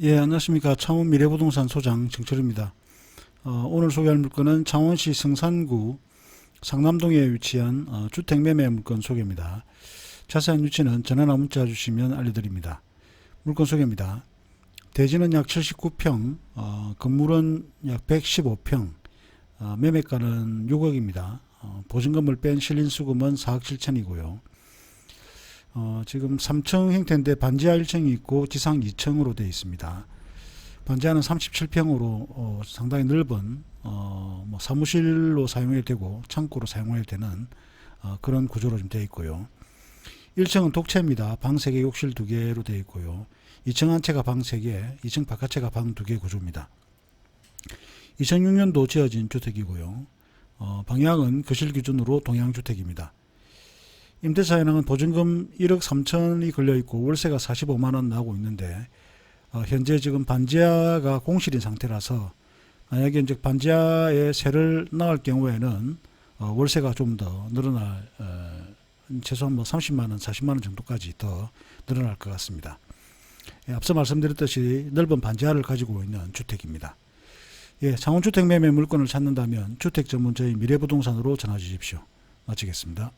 예, 안녕하십니까. 창원 미래부동산 소장 정철입니다. 어, 오늘 소개할 물건은 창원시 성산구 상남동에 위치한 어, 주택 매매 물건 소개입니다. 자세한 위치는 전화나 문자 주시면 알려드립니다. 물건 소개입니다. 대지는 약 79평, 어, 건물은 약 115평, 어, 매매가는 6억입니다. 어, 보증금을 뺀 실린수금은 4억 7천이고요. 어, 지금 3층 형태인데 반지하 1층이 있고 지상 2층으로 되어 있습니다. 반지하는 37평으로 어, 상당히 넓은 어, 뭐 사무실로 사용해도 되고 창고로 사용해도 되는 어, 그런 구조로 좀 되어 있고요. 1층은 독채입니다. 방 3개, 욕실 2개로 되어 있고요. 2층 한 채가 방 3개, 2층 바깥채가 방 2개 구조입니다. 2006년도 지어진 주택이고요. 어, 방향은 거실 기준으로 동양주택입니다. 임대차 현황은 보증금 1억 3천이 걸려 있고 월세가 45만 원 나오고 있는데 어, 현재 지금 반지하가 공실인 상태라서 만약에 이제 반지하에 세를 나갈 경우에는 어, 월세가 좀 더 늘어날 어, 최소한 뭐 30만 원, 40만 원 정도까지 더 늘어날 것 같습니다. 예, 앞서 말씀드렸듯이 넓은 반지하를 가지고 있는 주택입니다. 예, 창원주택 매매 물건을 찾는다면 주택 전문 저희 미래부동산으로 전화 주십시오. 마치겠습니다.